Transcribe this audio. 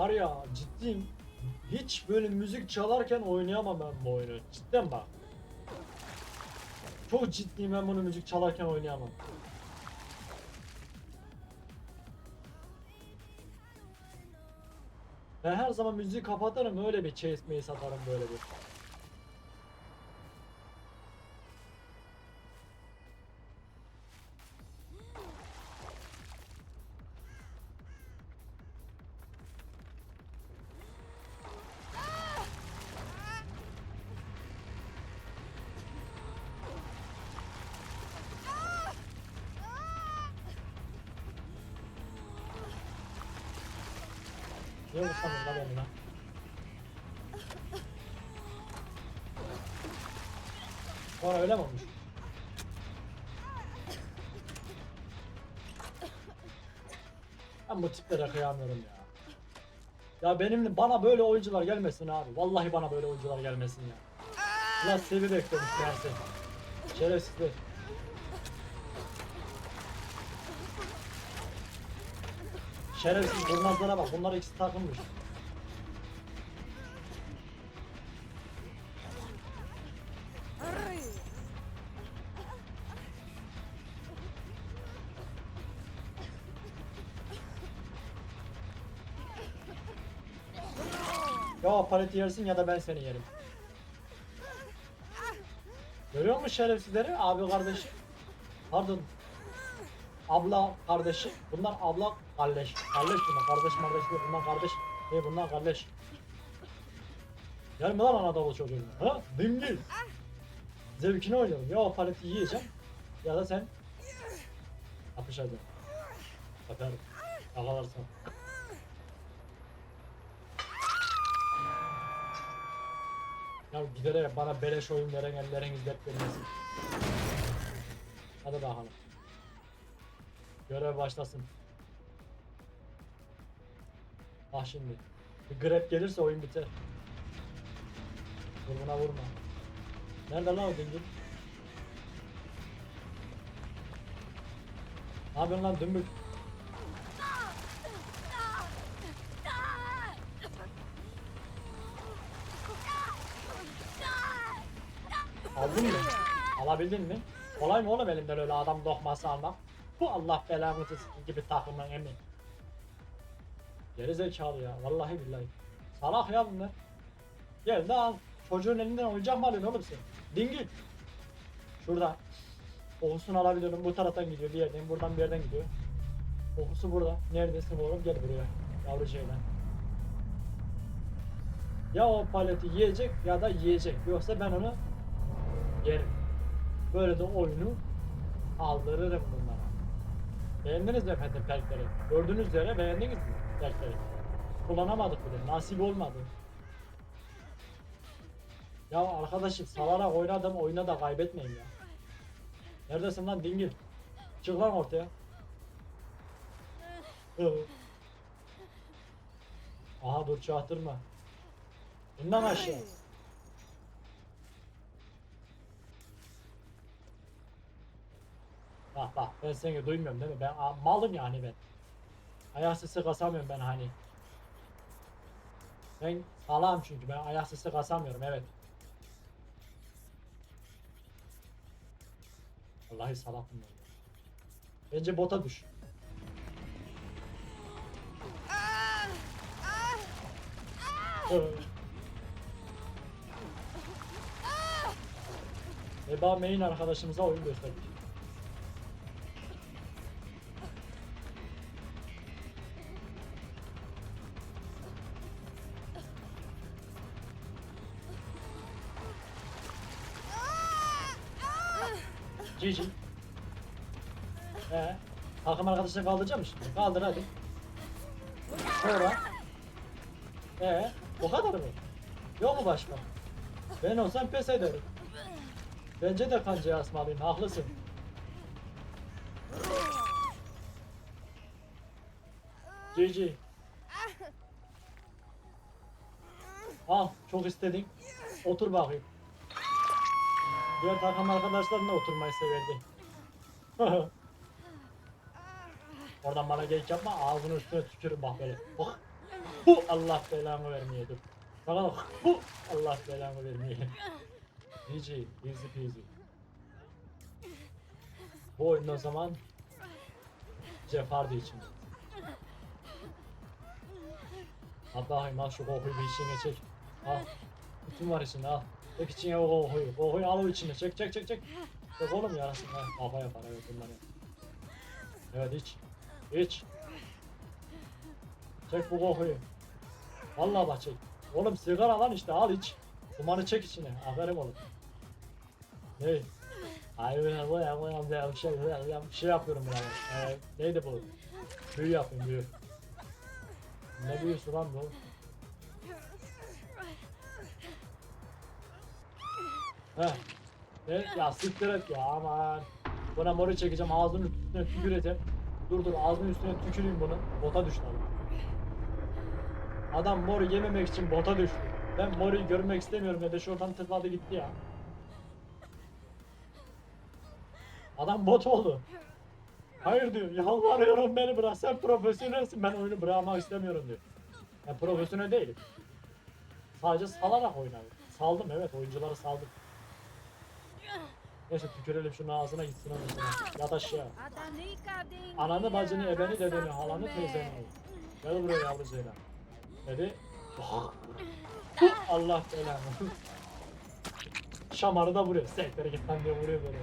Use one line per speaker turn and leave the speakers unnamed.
Var ya ciddiyim. Hiç böyle müzik çalarken oynayamam ben bu oyunu. Cidden bak. Çok ciddiyim ben bunu müzik çalarken oynayamam. Ben her zaman müziği kapatırım öyle bir chase mace atarım böyle bir. Vursamın lan beni lan? Sonra öyle mi? Ben bu tiplere kıyamıyorum ya. Ya benim bana böyle oyuncular gelmesin abi. Vallahi bana böyle oyuncular gelmesin ya. Ulan sevi beklemiş meğerse. Şerefsizler. Şerefsiz kurnazlara bak. Bunlar ikisi takılmış. Ya paleti yersin ya da ben seni yerim. Görüyor musun şerefsizleri? Abi kardeş. Pardon. Abla kardeşi. Bunlar abla kardeş. Kardeş bunlar. Kardeş kardeş değil. Bunlar kardeş. Hey bunlar kardeş. Gelme lan Anadolu çocuğuna. Ha? Dingil. Zevkini oynuyorum. Ya o paleti yiyeceğim. Ya da sen yapışacaksın. Atarım. Yakalarsan. Ya giderek bana beleş oyun veren elleriniz dert vermesin. Hadi bakalım. Görev başlasın. Ah şimdi. Bir grab gelirse oyun biter. Vurma vurma. Nerede lan o dingil? Ne yapıyorsun lan dümbük? Aldın mı? Alabildin mi? Kolay mı oğlum elimden öyle adam dokması almak? Bu Allah belamı tutsun gibi takımın emin. Geri zekalı ya. Vallahi billahi. Salak ya bunlar. Gel de al. Çocuğun elinden oyuncak mı alıyorsun oğlum sen? Dingil. Şurada. Kokusunu alabiliyorum. Bu taraftan gidiyor bir yerden. Buradan bir yerden gidiyor. Kokusu burada. Neredesin oğlum? Gel buraya. Yavru şeyden. Ya o paleti yiyecek ya da yiyecek. Yoksa ben onu yerim. Böyle de oyunu aldırırım bunlara. Beğendiniz mi efendim perkleri? Gördüğünüz üzere beğendiniz mi perkleri? Kullanamadık bile. Nasip olmadı. Ya arkadaşım salarak oynadım oyuna da kaybetmeyin ya. Neredesin lan dingil? Çık lan ortaya. Aha dur çahtırma. İnden aşağı. Bak bak ben seni duymuyorum değil mi? Ben a- malım yani ben. Ayak sesi kasamıyorum ben hani. Ben salağım çünkü ben ayak sesi kasamıyorum evet. Vallahi salakım ben. Bence bota düş. Eba main arkadaşımıza oyun gösterdik. GG. Ee, takım arkadaşını kaldıracak mısın? Kaldır hadi. Sonra. Ee, bu kadar mı? Yok mu başka? Ben olsam pes ederim. Bence de kancayı asmalıyım, haklısın. GG. Al, çok istedin. Otur bakayım. Diğer takım arkadaşlar da oturmayı severdi. Oradan bana geyik yapma ağzının üstüne tükürün bak böyle. Bak. Allah belanı vermeye dur. Sana bak. Bu Allah belanı vermeye. GG. Easy peasy. Bu oyun o zaman Jeff için. Al bakayım al şu kokuyu bir içine çek. Al. Bütün var içinde al. Çek içine o kokuyu. Kokuyu al o içine. Çek çek çek çek. Çek oğlum yarasın. Ha, kafa yapar evet bunları. Evet iç. İç. Çek bu kokuyu. Vallahi bak çek. Oğlum sigara lan işte al iç. Dumanı çek içine. Aferin oğlum. Ne? Hayır bu ya bu ya bir şey ya bir şey yapıyorum ben. Ee, neydi bu? Büyü yapayım büyü. Ne büyüsü lan bu? Heh. Ne? Ya siktir et ya aman. Buna moru çekeceğim ağzının üstüne tüküreceğim. Dur dur ağzının üstüne tüküreyim bunu. Bota düştü adam. Adam moru yememek için bota düştü. Ben moruyu görmek istemiyorum ya da şuradan tıkladı gitti ya. Adam bot oldu. Hayır diyor. Yalvarıyorum beni bırak. Sen profesyonelsin. Ben oyunu bırakmak istemiyorum diyor. Ben profesyonel değilim. Sadece salarak oynarım. Saldım evet oyuncuları saldım. Neyse tükürelim şunun ağzına gitsin anasına. Yat aşağı. Ananı bacını ebeni dedeni halanı teyzeni. Gel buraya yavru Zeyla. Dedi. Allah belanı. Şamarı da vuruyor. Sektere git lan diye vuruyor böyle.